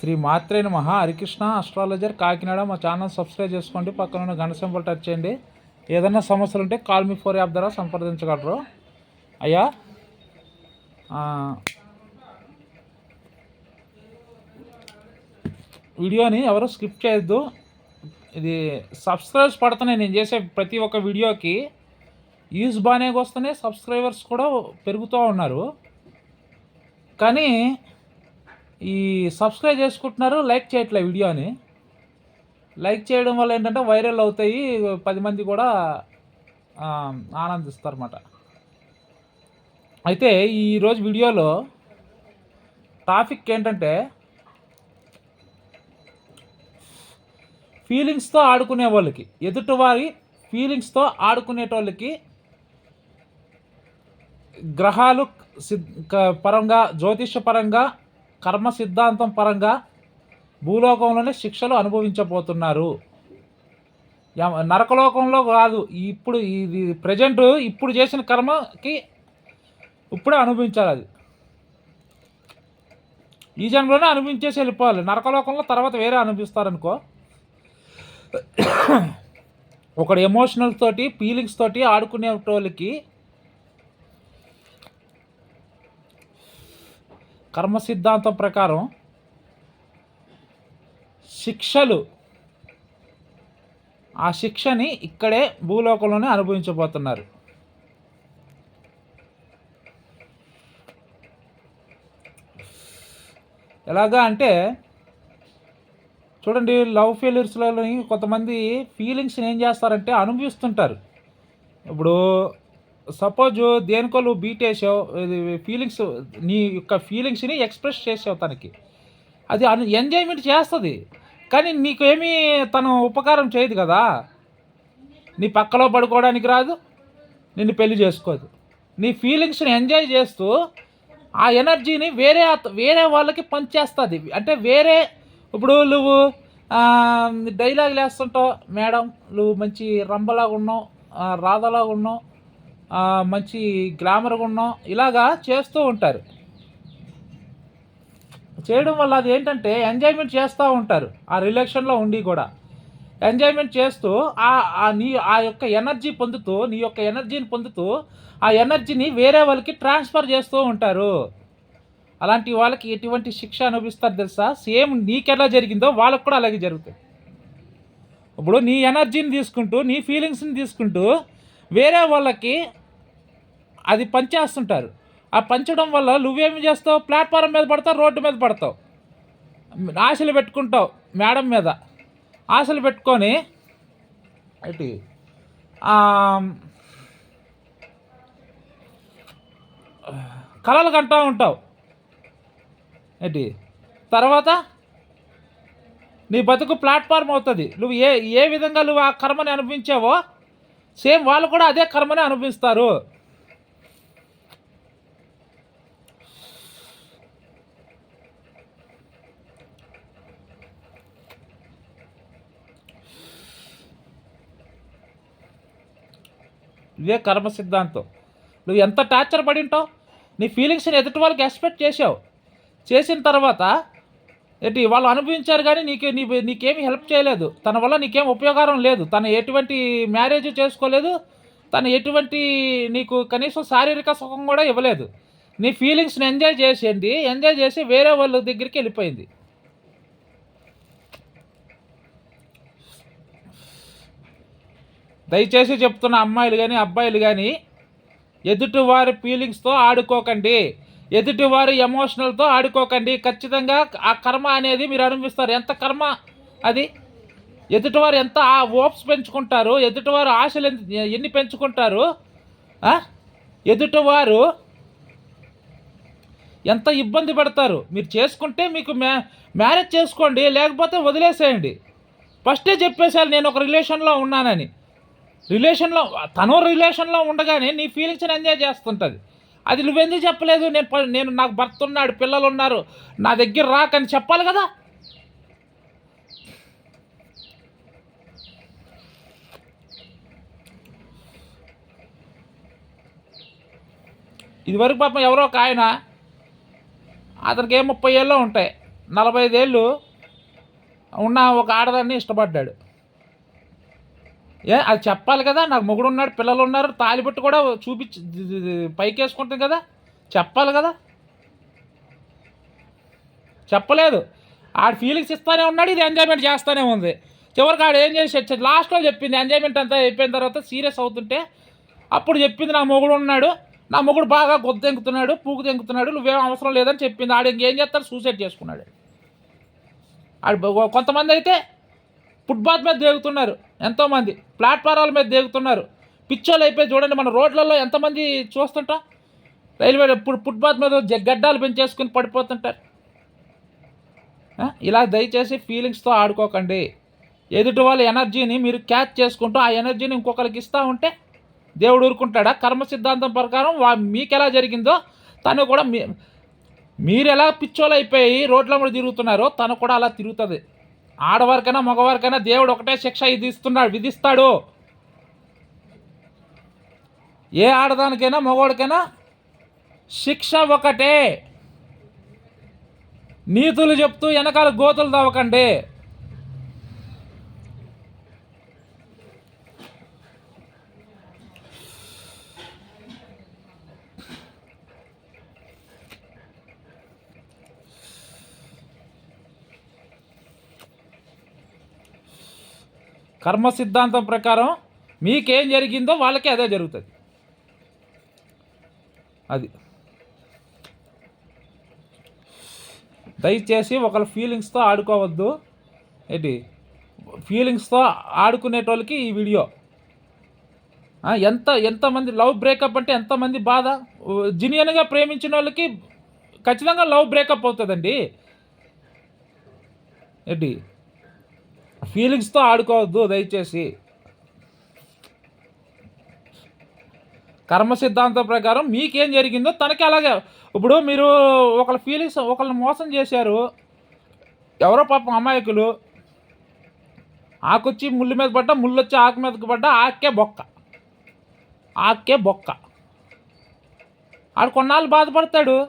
శ్రీ మాత్రేన మహా హరికృష్ణ అస్ట్రాలజర్ కాకినాడ మా channel subscribe చేసుకోండి. పక్కన ఉన్న గంట సింబల్ టచ్ చేయండి. ఏదైనా సమస్యలు ఉంటే కాల్ మీ ఫోర్ యాప్ ద్వారా సంప్రదించగలరు. అయ్యా వీడియోని ఎవరు స్కిప్ చేయొద్దు. ఇది సబ్స్క్రైబర్స్ పడుతున్నాయి. నేను చేసే ప్రతి ఒక్క వీడియోకి వ్యూస్ బాగానే వస్తున్నాయి. సబ్స్క్రైబర్స్ కూడా పెరుగుతూ ఉన్నారు. కానీ ఈ సబ్స్క్రైబ్ చేసుకుంటున్నారు లైక్ చేయట్లే వీడియోని. లైక్ చేయడం వల్ల ఏంటంటే వైరల్ అవుతాయి పది మంది కూడా ఆనందిస్తారు అన్నమాట అయితే ఈరోజు వీడియోలో టాపిక్ ఏంటంటే ఫీలింగ్స్తో ఆడుకునే వాళ్ళకి ఎదుటివారి ఫీలింగ్స్తో ఆడుకునేటోళ్ళకి గ్రహాలు సిద్ క- పరంగా జ్యోతిష పరంగా కర్మ సిద్ధాంతం పరంగా భూలోకంలోనే శిక్షలు అనుభవించబోతున్నారు. నరకలోకంలో కాదు ఇప్పుడు ఇది ప్రజెంట్ ఇప్పుడు చేసిన కర్మకి ఇప్పుడే అనుభవించాలి అది. ఈ జన్మలోనే అనుభవించేసి వెళ్ళిపోవాలి. నరకలోకంలో తర్వాత వేరే అనుభవిస్తారనుకో. ఒకడు ఎమోషనల్ తోటి ఫీలింగ్స్ తోటి ఆడుకునే వాళ్ళకి కర్మ సిద్ధాంతం ప్రకారం శిక్షలు ఆ శిక్షని ఇక్కడే భూలోకంలోనే అనుభవించబోతున్నారు. ఎలాగా అంటే చూడండి లవ్ ఫెయిల్యూర్స్లోని కొంతమంది ఫీలింగ్స్ని ఏం చేస్తారంటే అనుభవిస్తుంటారు. ఇప్పుడు సపోజ్ దేనికో నువ్వు బీట్ వేసావు ఇది ఫీలింగ్స్ నీ యొక్క ఫీలింగ్స్ని ఎక్స్ప్రెస్ చేసావు తనకి. అది అను ఎంజాయ్మెంట్ చేస్తుంది. కానీ నీకు ఏమీ తను ఉపకారం చేయదు కదా. నీ పక్కలో పడుకోవడానికి రాదు నిన్ను పెళ్ళి చేసుకోదు. నీ ఫీలింగ్స్ని ఎంజాయ్ చేస్తూ ఆ ఎనర్జీని వేరే వేరే వాళ్ళకి పంచేస్తుంది. అంటే వేరే ఇప్పుడు నువ్వు డైలాగులు వేస్తుంటావు మేడం నువ్వు మంచి రంబలాగా ఉన్నావు రాధలాగా ఉన్నావు మంచి గ్లామర్గా ఉన్నాం ఇలాగా చేస్తూ ఉంటారు. చేయడం వల్ల అది ఏంటంటే ఎంజాయ్మెంట్ చేస్తూ ఉంటారు. ఆ రిలేషన్లో ఉండి కూడా. ఎంజాయ్మెంట్ చేస్తూ ఆ ఆ నీ ఆ యొక్క ఎనర్జీ పొందుతూ నీ యొక్క ఎనర్జీని పొందుతూ ఆ ఎనర్జీని వేరే వాళ్ళకి ట్రాన్స్ఫర్ చేస్తూ ఉంటారు. అలాంటి వాళ్ళకి ఎటువంటి శిక్ష అనుభవిస్తారు తెలుసా? సేమ్ నీకెలా జరిగిందో వాళ్ళకు కూడా అలాగే జరుగుతుంది ఇప్పుడు నీ ఎనర్జీని తీసుకుంటూ నీ ఫీలింగ్స్ని తీసుకుంటూ వేరే వాళ్ళకి అది పంచేస్తుంటారు. ఆ పంచడం వల్ల నువ్వేమి చేస్తావు? ప్లాట్ఫారం మీద పడతావు రోడ్డు మీద పడతావు. ఆశలు పెట్టుకుంటావు మేడం మీద. ఆశలు పెట్టుకొని ఏంటి? కళలు కలలు కంటూ ఉంటావు. ఏంటి? తర్వాత నీ బతుకు ప్లాట్ఫామ్ అవుతుంది. నువ్వు ఏ ఏ విధంగా నువ్వు ఆ కర్మని అనిపించావో సేమ్ వాళ్ళు కూడా అదే కర్మని అనుభవిస్తారు. ఇదే కర్మ సిద్ధాంతం. నువ్వు ఎంత టార్చర్ పడి ఉంటావు? నీ ఫీలింగ్స్ని ఎదుటి వాళ్ళకి ఎక్స్పెక్ట్ చేసావు చేసిన తర్వాత ఏంటి వాళ్ళు అనుభవించారు కానీ నీకు నీ నీకేమి హెల్ప్ చేయలేదు. తన వల్ల నీకేం ఉపయోగం లేదు. తను ఎటువంటి మ్యారేజ్ చేసుకోలేదు. తను ఎటువంటి నీకు కనీసం శారీరక సుఖం కూడా ఇవ్వలేదు. నీ ఫీలింగ్స్ని ఎంజాయ్ చేసేయండి. ఎంజాయ్ చేసి వేరే వాళ్ళ దగ్గరికి వెళ్ళిపోయింది. దయచేసి చెప్తున్న అమ్మాయిలు కానీ అబ్బాయిలు కానీ ఎదుటివారి ఫీలింగ్స్తో ఆడుకోకండి. ఎదుటివారి ఎమోషనల్తో ఆడుకోకండి. ఖచ్చితంగా ఆ కర్మ అనేది మీరు అనుభవిస్తారు. ఎంత కర్మ అది? ఎదుటివారు ఎంత ఆ ఓప్స్ పెంచుకుంటారు? ఎదుటివారు ఆశలు ఎన్- ఎన్ని పెంచుకుంటారు? ఎదుటివారు ఎంత ఇబ్బంది పడతారు? మీరు చేసుకుంటే మీకు మ్యా మ్యారేజ్ చేసుకోండి లేకపోతే వదిలేసేయండి. ఫస్టే చెప్పేసాను నేను ఒక రిలేషన్లో ఉన్నానని. రిలేషన్లో తను రిలేషన్లో ఉండగానే నీ ఫీలింగ్స్ని ఎంజాయ్ చేస్తుంటుంది. అది నువ్వెందుకు చెప్పలేదు? నేను నేను నాకు భర్త ఉన్నాడు పిల్లలు ఉన్నారు నా దగ్గర రాకని చెప్పాలి కదా? ఇదివరకు పాపం ఎవరో ఒక ఆయన అతనికి ఏ ముప్పై ఏళ్ళు ఉంటాయి నలభై ఐదేళ్ళు ఉన్న ఒక ఆడదాన్ని ఇష్టపడ్డాడు. ఏ అది చెప్పాలి కదా. నాకు మొగుడు ఉన్నాడు పిల్లలు ఉన్నారు తాలిబెట్టు కూడా చూపించి పైకేసుకుంటుంది కదా. చెప్పాలి కదా. చెప్పలేదు. ఆడ ఫీలింగ్స్ ఇస్తానే ఉన్నాడు ఇది ఎంజాయ్మెంట్ చేస్తానే ఉంది. చివరికి ఆడు ఏం చేసి లాస్ట్లో చెప్పింది ఎంజాయ్మెంట్ అంతా అయిపోయిన తర్వాత సీరియస్ అవుతుంటే అప్పుడు చెప్పింది నా మొగుడు ఉన్నాడు నా మొగుడు బాగా గొద్దు ఎంకుతున్నాడు పూకు తెంకుతున్నాడు నువ్వేం అవసరం లేదని చెప్పింది. ఆడు ఇంకేం చేస్తాడు? సూసైడ్ చేసుకున్నాడు. ఆడు కొంతమంది అయితే ఫుట్బాల్ మీద దేగుతున్నారు. ఎంతోమంది ప్లాట్ఫారాల మీద దిగుతున్నారు. పిచ్చోళ్ళు అయిపోయి చూడండి మన రోడ్లలో ఎంతమంది చూస్తుంటాం? రైల్వే ఇప్పుడు ఫుట్పాత్ మీద గడ్డాలు పెంచేసుకుని పడిపోతుంటారు. ఇలా దయచేసి ఫీలింగ్స్తో ఆడుకోకండి. ఎదుటి వాళ్ళ ఎనర్జీని మీరు క్యాచ్ చేసుకుంటూ ఆ ఎనర్జీని ఇంకొకరికి ఇస్తూ ఉంటే దేవుడు ఊరుకుంటాడా? కర్మ సిద్ధాంతం ప్రకారం వా మీకు ఎలా జరిగిందో తను కూడా మీ మీరు ఎలా పిచ్చోలు అయిపోయి రోడ్ల మీద తిరుగుతున్నారో తను కూడా అలా తిరుగుతుంది. ఆడవారికైనా మగవారికైనా దేవుడు ఒకటే శిక్ష విధిస్తున్నాడు విధిస్తాడు ఏ ఆడదానికైనా మగవాడికైనా శిక్ష ఒకటే. నీతులు చెప్తూ వెనకాల గోతులు తవ్వకండి. కర్మ సిద్ధాంతం ప్రకారం మీకేం జరిగిందో వాళ్ళకి అదే జరుగుతుంది. అది. దయచేసి ఒకళ్ళ ఫీలింగ్స్తో ఆడుకోవద్దు. ఏంటి? ఫీలింగ్స్తో ఆడుకునేటోళ్ళకి ఈ వీడియో. ఎంత ఎంతమంది లవ్ బ్రేకప్ అంటే ఎంతమంది బాధ? జినియన్గా ప్రేమించిన వాళ్ళకి ఖచ్చితంగా లవ్ బ్రేకప్ అవుతుందండి. ఏంటి? ఫీలింగ్స్తో ఆడుకోవద్దు దయచేసి. కర్మ సిద్ధాంతం ప్రకారం మీకేం జరిగిందో తనకి అలాగే. ఇప్పుడు మీరు ఒకళ్ళ ఫీలింగ్స్ ఒకళ్ళని మోసం చేశారు. ఎవరో పాపం అమాయకులు. ఆకొచ్చి ముళ్ళు మీద పడ్డా ముళ్ళు వచ్చి ఆకు మీదకి పడ్డా ఆకే బొక్క. ఆకే బొక్క. ఆడు కొన్నాళ్ళు బాధపడతాడు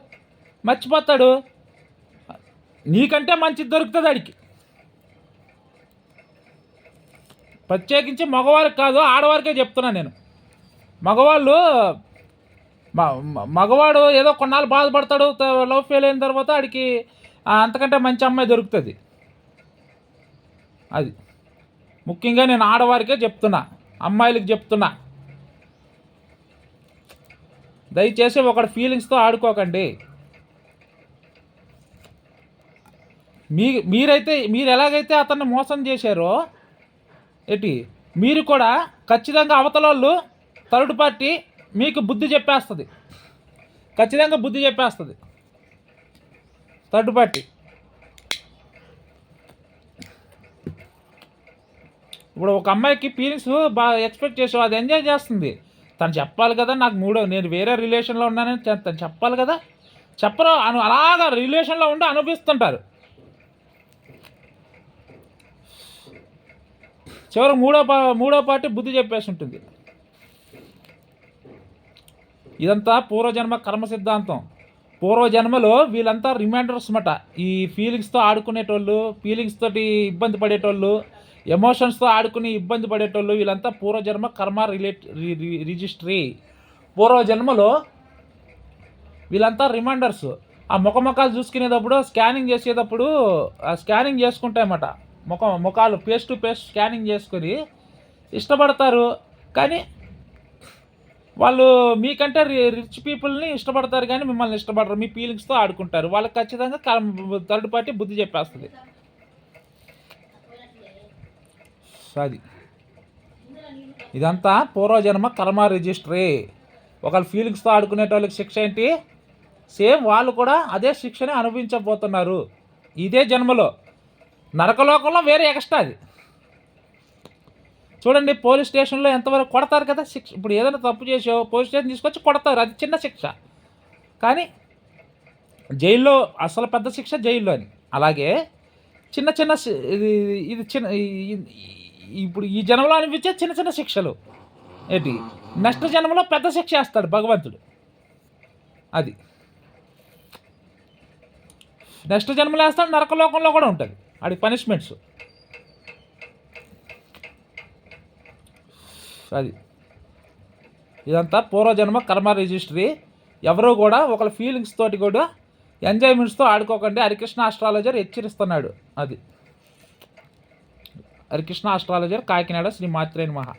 మర్చిపోతాడు. నీకంటే మంచిది దొరుకుతుంది ఆడికి. ప్రత్యేకించి మగవారికి కాదు ఆడవారికే చెప్తున్నా నేను. మగవాళ్ళు మ- మ- మగవాడు ఏదో కొన్నాళ్ళు బాధపడతాడు త- లవ్ ఫెయిల్ అయిన తర్వాత ఆడికి అంతకంటే మంచి అమ్మాయి దొరుకుతుంది. అది. ముఖ్యంగా నేను ఆడవారికే చెప్తున్నా అమ్మాయిలకి చెప్తున్నా. దయచేసి ఒకటి ఫీలింగ్స్తో ఆడుకోకండి. మీ మీరైతే మీరు ఎలాగైతే అతన్ని మోసం చేశారో ఏంటి? మీరు కూడా ఖచ్చితంగా అవతలోళ్ళు థర్డ్ పార్టీ మీకు బుద్ధి చెప్పేస్తుంది. ఖచ్చితంగా బుద్ధి చెప్పేస్తుంది. Third party. ఇప్పుడు ఒక అమ్మాయికి పీరియన్స్ బాగా ఎక్స్పెక్ట్ చేసావు అది ఎంజాయ్ చేస్తుంది. తను చెప్పాలి కదా నాకు మూడో నేను వేరే రిలేషన్లో ఉన్నానని తను చెప్పాలి కదా? చెప్పరు? అను అలాగా రిలేషన్లో ఉండి అనిపిస్తుంటారు చివరి మూడో పా మూడో పార్టీ బుద్ధి చెప్పేసి ఉంటుంది. ఇదంతా పూర్వజన్మ కర్మ సిద్ధాంతం. పూర్వజన్మలో వీళ్ళంతా రిమైండర్స్ అన్నమాట. ఈ ఫీలింగ్స్తో ఆడుకునేటోళ్ళు ఫీలింగ్స్ తోటి ఇబ్బంది పడేటోళ్ళు ఎమోషన్స్తో ఆడుకుని ఇబ్బంది పడేటోళ్ళు వీళ్ళంతా పూర్వజన్మ కర్మ రిలేట్ రి- రిజిస్ట్రీ. పూర్వజన్మలో వీళ్ళంతా రిమైండర్స్. ఆ ముఖముఖాలు చూసుకునేటప్పుడు స్కానింగ్ చేసేటప్పుడు ఆ స్కానింగ్ చేసుకుంటాయన్నమాట. ముఖం ముఖాలు పేస్ టు పేస్ట్ స్కానింగ్ చేసుకొని ఇష్టపడతారు. కానీ వాళ్ళు మీకంటే రి- రిచ్ పీపుల్ని ఇష్టపడతారు కానీ మిమ్మల్ని ఇష్టపడరు. మీ ఫీలింగ్స్తో ఆడుకుంటారు. వాళ్ళకి ఖచ్చితంగా థర్డ్ పార్టీ బుద్ధి చెప్పేస్తుంది. అది ఇదంతా పూర్వజన్మ కర్మ రిజిస్ట్రీ. ఒకళ్ళ ఫీలింగ్స్తో ఆడుకునేటోళ్ళకి శిక్ష ఏంటి? సేమ్ వాళ్ళు కూడా అదే శిక్షని అనుభవించబోతున్నారు. ఇదే జన్మలో. నరకలోకంలో వేరే ఎక్స్ట్రా అది. చూడండి పోలీస్ స్టేషన్లో ఎంతవరకు కొడతారు కదా శిక్ష. ఇప్పుడు ఏదైనా తప్పు చేసావు పోలీస్ స్టేషన్ తీసుకొచ్చి కొడతారు అది చిన్న శిక్ష. కానీ జైల్లో అసలు పెద్ద శిక్ష జైల్లో అని. అలాగే చిన్న చిన్న ఇది ఇది చిన్న ఇప్పుడు ఈ జన్మలో అనిపించే చిన్న చిన్న శిక్షలు. ఏంటి? నెక్స్ట్ జన్మలో పెద్ద శిక్ష వేస్తాడు భగవంతుడు. అది. నెక్స్ట్ జన్మలో వేస్తాడు నరకలోకంలో కూడా ఉంటుంది. ఆడికి పనిష్మెంట్స్ అది. ఇదంతా పూర్వజన్మ కర్మ రిజిస్ట్రీ ఎవరో కూడా ఒకళ్ళ ఫీలింగ్స్ తోటి కూడా ఎంజాయ్మెంట్స్తో ఆడుకోకండి. హరికృష్ణ ఆస్ట్రాలజర్ హెచ్చరిస్తున్నాడు. అది. హరికృష్ణ ఆస్ట్రాలజర్ కాకినాడ శ్రీ మాత్రేని మహా